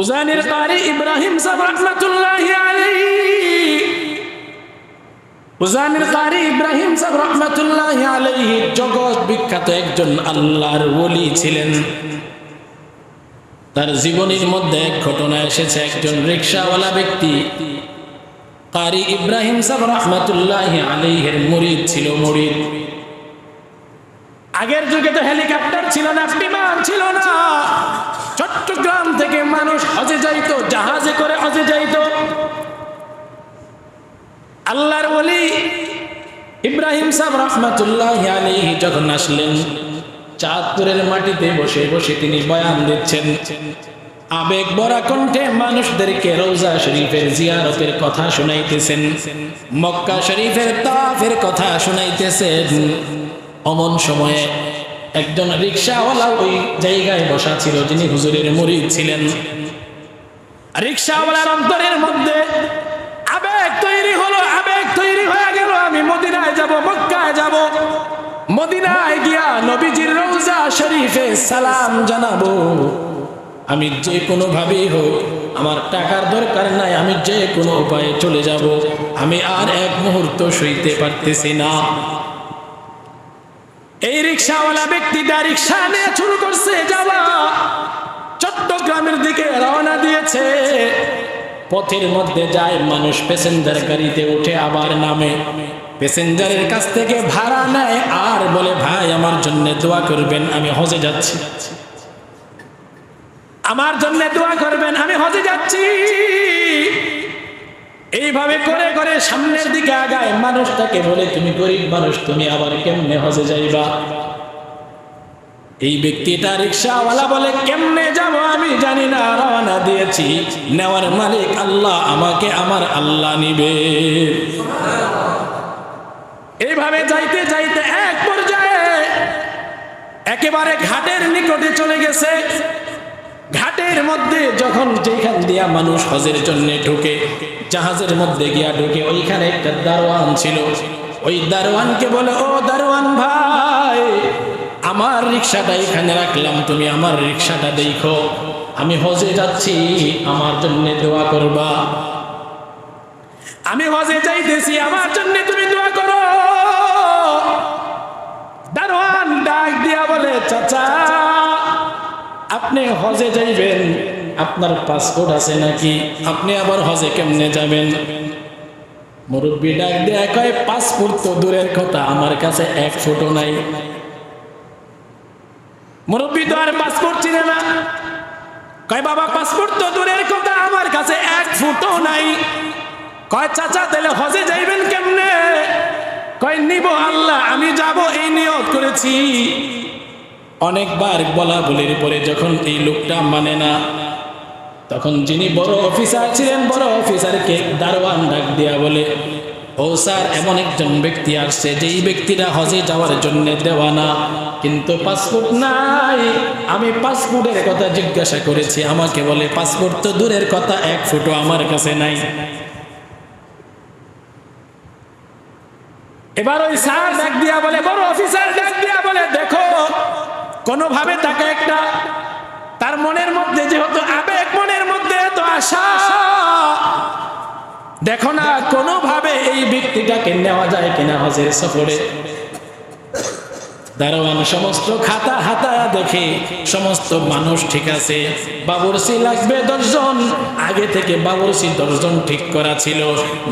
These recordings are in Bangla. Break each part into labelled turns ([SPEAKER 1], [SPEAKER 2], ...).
[SPEAKER 1] উজানির কারি ইব্রাহিম সাহেব রহমতুল্লাহি উজানির কারি ইব্রাহিম সাহেব রহমতুল্লাহি আলাইহি জগৎ বিখ্যাত একজন আল্লাহর ওলি ছিলেন। তার জীবনের মধ্যে এক ঘটনা এসেছে একজন রিক্সাওয়ালা ব্যক্তি। কারি ইব্রাহিম সাহেব রহমতুল্লাহি আলাইহির মুরিদ ছিল মুরিদ। আগের যুগে তো হেলিকপ্টার ছিল না, বিমান ছিল না। চট্টগ্রাম থেকে মানুষ হজে যাইতো, জাহাজে করে হজে যাইতো। আল্লাহর বলি ইব্রাহিম সাহেব রহমতুল্লাহ আলাইহি যখন আসলেন, চাঁদপুরের মাটিতে বসে বসে তিনি বয়ান দিচ্ছেন, আবেগ বরা কণ্ঠে মানুষদেরকে রৌজা শরীফের জিয়ারতের কথা শুনাইতেছেন, মক্কা শরীফের তাফের কথা শুনাইতেছেন। অমন সময়ে একজন রিক্সাওয়ালা ওই জায়গায় বসা ছিল, যিনি হুজুরের মুরিদ ছিলেন। রিক্সাওয়ালার অন্তরের মধ্যে আবেগ তৈরি হলো, আবেগ তৈরি হয়ে গেল, আমি মদিনায় যাব, মক্কায় যাব। মদিনায় গিয়া নবীজির রোজা শরীফে সালাম জানাব। আমি যে কোনো ভাবেই হোক, আমার টাকার দরকার নাই, আমি যে কোনো উপায়ে চলে যাব। আমি আর এক মুহূর্ত সইতে পারতেছি না। এই রিক্সাওয়ালা ব্যক্তিটা রিক্সা নিয়ে শুরু করছে, যাওয়া। চট্টগ্রামের দিকে রওনা দিয়েছে। পথের মধ্যে যায় মানুষ প্যাসেঞ্জার গাড়িতে উঠে আবার নামে। প্যাসেঞ্জারের কাছ থেকে ভাড়া নেয়, আর বলে, ভাই, আমার জন্য দোয়া করবেন, আমি হজে যাচ্ছি। আমার জন্য দোয়া করবেন, আমি হজে যাচ্ছি। এইভাবে করে করে সামনের দিকে আগায় মানুষটাকে বলে, তুমি গরিব মানুষ, তুমি আবার কেমনে হজে যাইবা? এই ব্যক্তিটা রিক্সাওয়ালা বলে, কেমনে যাব আমি জানি না, রওনা দিয়েছি। নেওয়ার মালিক আল্লাহ, আমাকে আমার আল্লাহ নিবে। এইভাবে যাইতে যাইতে এক পর্যায়ে একেবারে ঘাটের নিকটে চলে গেছে। ঘাটের মধ্যে যখন যেখান দিয়া মানুষ হজের জন্য ঢুকে, জাহাজের মধ্যে গিয়া ঢুকে, ওইখানে একটা দারোয়ান ছিল। ওই দারোয়ানকে বলে, ও দারোয়ান ভাই, আমার রিক্সাটা এখানে রাখলাম, তুমি আমার রিক্সাটা দেখো। আমি হজে যাচ্ছি, আমার জন্য দোয়া করবা। আমি হজে যাইতেছি, আমার জন্য তুমি দোয়া করো। দারোয়ান ডাক দিয়া বলে, চাচা আপনি হজে যাইবেন, আপনার পাসপোর্ট আছে নাকি? আপনি আবার হজে কেমনে যাবেন? মুরব্বী ডাক দেয়া কয় পাসপোর্ট তো দূরের কথা, আমার কাছে এক ফটো নাই। মুরব্বী তো আর পাসপোর্ট চিনে না। কয়, বাবা পাসপোর্ট তো দূরের কথা, আমার কাছে এক ফুটো নাই। কয়, চাচা, তাহলে হজে যাইবেন কেমনে? কয়, নিব আল্লাহ, আমি যাব, এই নিয়ত করেছি। অনেকবার বলা বলির পরে যখন এই লোকটা মানে না, তখন যিনি বড় অফিসার ছিলেন, বড় অফিসারকে দারোয়ান ডাক দিয়া বলে, ও স্যার, এমন একজন ব্যক্তি আসছে যেই ব্যক্তিরা হজে যাওয়ার জন্য দেওয়া না কিন্তু পাসপোর্ট নাই। আমি পাসপোর্টের কথা জিজ্ঞাসা করেছি। আমাকে বলে, পাসপোর্ট তো দূরের কথা, এক ফুটো আমার কাছে নাই। এবার ওই স্যার ডাক দিয়া বলে, বড় অফিসার, ডাক দিয়া বলে, দেখো কোনোভাবে তাকে একটা তার মনের মধ্যে, যেহেতু আবেগ মনের মধ্যে, তো আশা। দেখো না, কোনোভাবে এই ব্যক্তিটাকে নেওয়া যায় কিনা হজের সফরে। দারোয়ান, সমস্ত খাতা হাতা দেখে সমস্ত মানুষ ঠিক আছে। বাবুরসি লাগবে দশজন। আগে থেকে বাবুরসি দশজন ঠিক করা ছিল।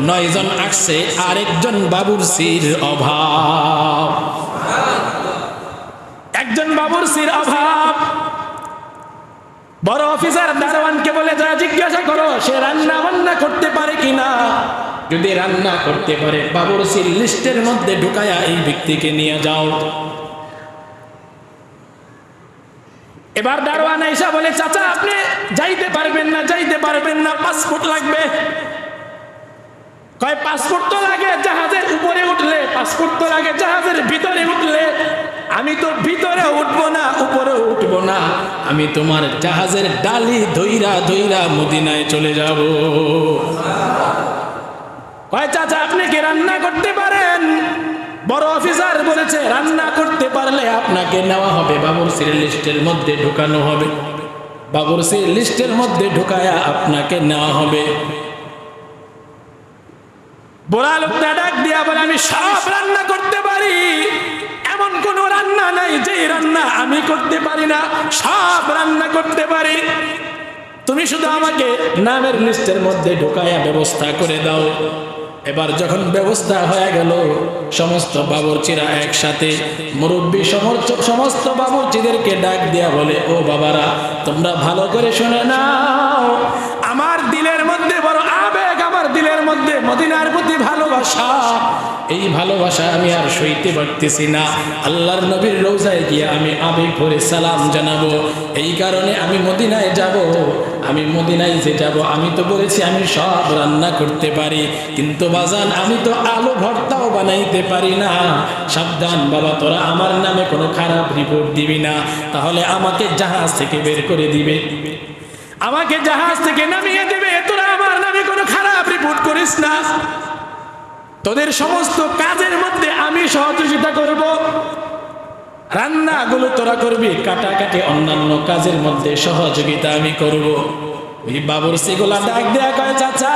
[SPEAKER 1] নয় জন আসছে, আরেকজন বাবুরসির অভাব। একজন বাবুরসির অভাব। বড় অফিসার দারোয়ানকে বলে যা জিজ্ঞাসা করো, সে রান্না বান্না করতে পারে কিনা? যদি রান্না করতে পারে বাবুরসির লিস্টের মধ্যে ঢুকায়া এই ব্যক্তিকে নিয়ে যাও। এবার দারোয়ান এসা বলে, চাচা, আপনি যাইতে পারবেন না, যাইতে পারবেন না পাসপোর্ট লাগবে। কয় পাসপোর্ট তো লাগে, জাহাজের উপরে উঠলে পাসপোর্ট তো লাগে, জাহাজের ভিতরে উঠলে। আমি তো ভিতরে উঠবো না, উপরে উঠবো না। আমি তোমার জাহাজের ডালি ধইরা ধইরা মদিনায় চলে যাব। কয় চাচা, আপনি কি রান্না করতে পারেন? বড় অফিসার বলেছে, রান্না করতে পারলে আপনাকে নেওয়া হবে। বাবুর সিরিয়াল লিস্টের মধ্যে ঢুকানো হবে। বাবুরসি লিস্টের মধ্যে ঢুকায়া আপনাকে নেওয়া হবে। বুড়া লোকটা ডাক দিয়া বলে, আমি সব রান্না করতে পারি। এমন কোন রান্না নাই যে রান্না আমি করতে পারি না, সব রান্না করতে পারি। তুমি শুধু আমাকে নামের লিস্টের মধ্যে ঢোকায়া ব্যবস্থা করে দাও। এবার যখন ব্যবস্থা হয়ে গেল, সমস্ত বাবরচিরা একসাথে মুরব্বী সমস্ত বাবরচিদেরকে ডাক দিয়া বলে, ও বাবারা, তোমরা ভালো করে শুনে নাও। আমার দিলের মধ্যে বড় মদিনার প্রতি ভালোবাসা। এই ভালোবাসা আমি আর সইতে পারতেছি না। আল্লাহর নবীর রোজায় গিয়ে আমি আবেগ ভরে সালাম জানাব। এই কারণে আমি মদিনায় যাব। আমি মদিনায় যে যাব, আমি তো বলেছি আমি সব রান্না করতে পারি। কিন্তু বাজান, আমি তো আলু ভর্তাও বানাইতে পারি না। সাবধান বাবা, তোরা আমার নামে কোনো খারাপ রিপোর্ট দিবি না। তাহলে আমাকে জাহাজ থেকে বের করে দিবে। আমাকে জাহাজ থেকে নামিয়ে দেবে। তোরা আমার নামে কোনো খারাপ রিপোর্ট করিস না। তোদের সমস্ত কাজের মধ্যে আমি সহযোগিতা করব। রান্নাগুলো তোরা করবি, কাটাকাটি অন্যান্য কাজের মধ্যে সহযোগিতা আমি করব। ওই বাবুর সেগুলা ডাক দেয়া কয়, চাচা,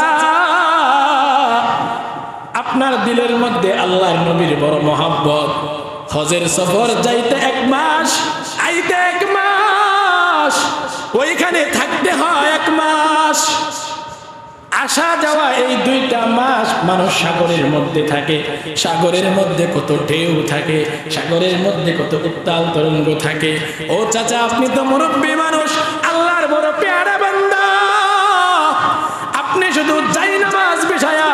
[SPEAKER 1] আপনার দিলের মধ্যে আল্লাহর নবীর বড় মহাব্বত। হজের সফর যাইতে এক মাস হয় এক মাস। আসা যাওয়া এই দুইটা মাস মানুষ সাগরের মধ্যে থাকে। সাগরের মধ্যে কত ঢেউ থাকে, সাগরের মধ্যে কত উত্তাল তরঙ্গ থাকে। ও চাচা, আপনি তো মুরব্বী মানুষ, আল্লাহর বড় পেয়ারা বান্দা। আপনি শুধু যাই নামাজ বিষয়া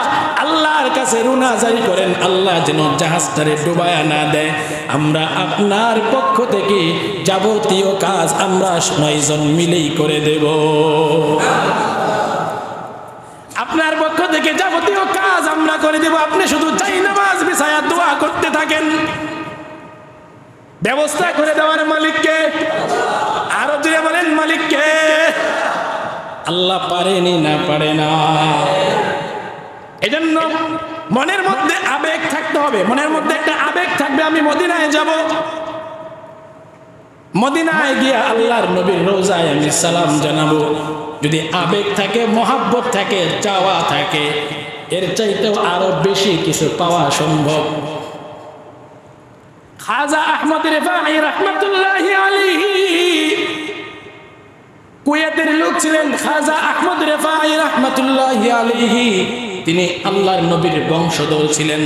[SPEAKER 1] আল্লাহর কাছে রুনা জারি করেন, আল্লাহ যেন জাহাজটারে ডুবায়া না দেয়। আমরা আপনার পক্ষ থেকে যাবতীয় কাজ আমরা নয়জন মিলেই করে দেব। আপনার পক্ষ থেকে যাবতীয় কাজ আমরা করে দেব। আপনি শুধু চাই নামাজ বিছায়া দোয়া করতে থাকেন। ব্যবস্থা করে দেওয়ার মালিককে, আরও জুড়ে বলেন মালিককে। আল্লাহ পারেনি না পারে না। এজন্য মনের মধ্যে আবেগ থাকতে হবে। মনের মধ্যে একটা আবেগ থাকবে, আমি মদিনায় যাব। মদিনায় গিয়ে আল্লাহর নবীর রোজায় আমি সালাম জানাব। যদি আবেগ থাকে, মহাব্বত থাকে, চাওয়া থাকে, এর চাইতেও আরও বেশি কিছু পাওয়া সম্ভব। খাজা আহমদ রেফাই রহমতুল্লাহি আলাইহি। কুয়েতের লোক ছিলেন খাজা আহমদ রেফাই রহমতুল্লাহি আলাইহি। তিনি আল্লাহর নবীর বংশধর ছিলেন।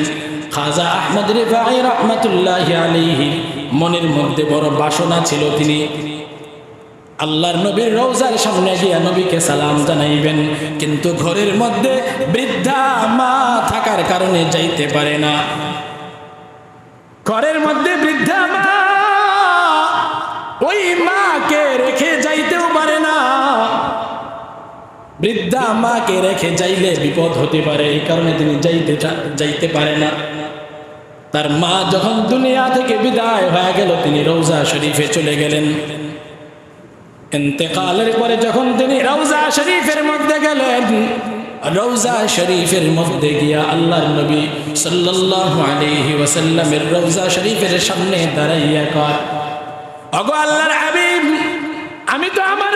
[SPEAKER 1] খাজা আহমদ রেফাই রহমতুল্লাহি আলাইহি, মনের মধ্যে বড় বাসনা ছিল তিনি। আল্লাহর নবীর রওজার সামনে গিয়া নবীকে সালাম জানাইবেন, কিন্তু ঘরের মধ্যে বৃদ্ধা মা থাকার কারণে যাইতে পারে না। ঘরের মধ্যে বৃদ্ধা মা, ওই মাকে রেখে যাইতেও পারে না। বৃদ্ধা মাকে রেখে যাইলে বিপদ হতে পারে, এই কারণে তিনি যাইতে যাইতে পারে না। তার মা যখন দুনিয়া থেকে বিদায় হয়ে গেল, তিনি রৌজা শরীফে চলে গেলেন। ইন্তেকালের পরে যখন তিনি রৌজা শরীফের মধ্যে গেলেন রৌজা শরীফের মধ্যে গিয়া আল্লাহর নবী সাল্লাল্লাহু আলাইহি ওয়াসাল্লামের রৌজা শরীফের সামনে দাঁড়াইয়া কয় ওগো আল্লাহর আমি তো আমার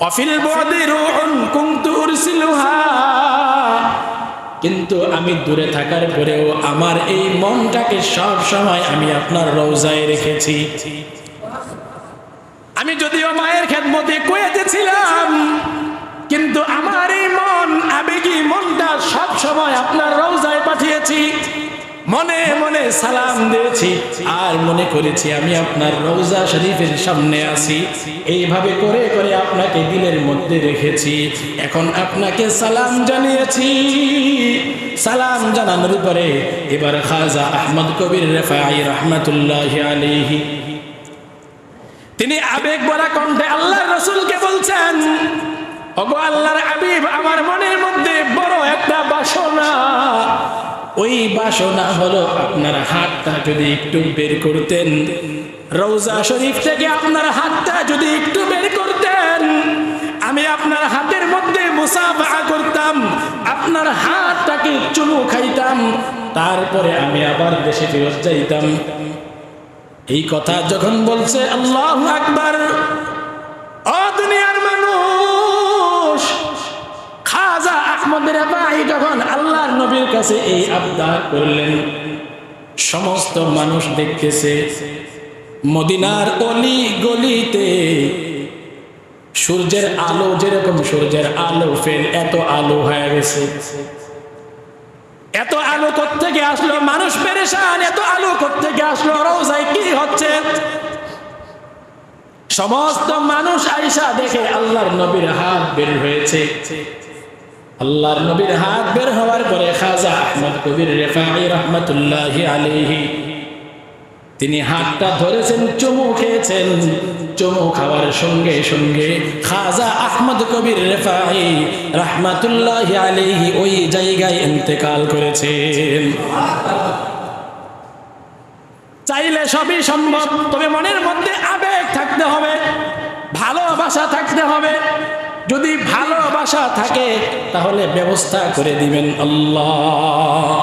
[SPEAKER 1] অফিল কুনতু আমি দূরে থাকার পরেও আমার এই মনটাকে সব সময় আমি আপনার রওজায় রেখেছি। আমি যদিও মায়ের খেদমতে কুয়েতে ছিলাম, কিন্তু আমার এই মন, আবেগী মনটা সব সময় আপনার রওজায় পাঠিয়েছি। মনে মনে সালাম দিয়েছি। আর মনে করেছি আমি আপনার রওজা শরীফের সামনে আছি। এইভাবে করে করে আপনাকে দিলের মধ্যে রেখেছি। এখন আপনাকে সালাম জানিয়েছি। সালাম জানানোর পরে এবার খাজা আহমদ কবির রেফাই রহমতুল্লাহ আলাইহি। তিনি আবেগ বলা কণ্ঠে আল্লাহর রসুলকে বলছেন, ওগো আল্লাহর আবিব আমার মনের মধ্যে বড় একটা বাসনা। ওই বাসনা হলো আপনার হাতটা যদি একটু বের করতেন। রৌজা শরীফ থেকে আপনার হাতটা যদি একটু বের করতেন, আমি আপনার হাতের মধ্যে মুসাফা করতাম, আপনার হাতটাকে চুমু খাইতাম, তারপরে আমি আবার দেশে ফেরত যাইতাম। এই কথা যখন বলছে আল্লাহ আকবার মানুষ, খাজা আহমদের ভাই যখন আল্লাহর নবীর কাছে এই আবদার করলেন। সমস্ত মানুষ দেখতেছে, মদিনার অলি গলিতে সূর্যের আলো, যেরকম সূর্যের আলো, ফের এত আলো হয়ে গেছে। এত আলো থেকে আসলো? মানুষ পেরেশান, এত আলো থেকে আসলো? রোজায় কি হচ্ছে? সমস্ত মানুষ আইসা দেখে আল্লাহর নবীর হাত বের হয়েছে। আল্লাহর নবীর হাত বের হওয়ার পরে খাজা আহমদ কবির রেফাই রহমতুল্লাহ আলাইহি, তিনি হাতটা ধরেছেন, চুমু খেয়েছেন। চুমু খাওয়ার সঙ্গে সঙ্গে খাজা আহমদ কবির রেফাই রহমাতুল্লাহ আলাইহি ওই জায়গায় ইন্তেকাল করেছেন। চাইলে সবই সম্ভব, তবে মনের মধ্যে আবেগ থাকতে হবে, ভালোবাসা থাকতে হবে। যদি ভালোবাসা থাকে তাহলে ব্যবস্থা করে দিবেন আল্লাহ।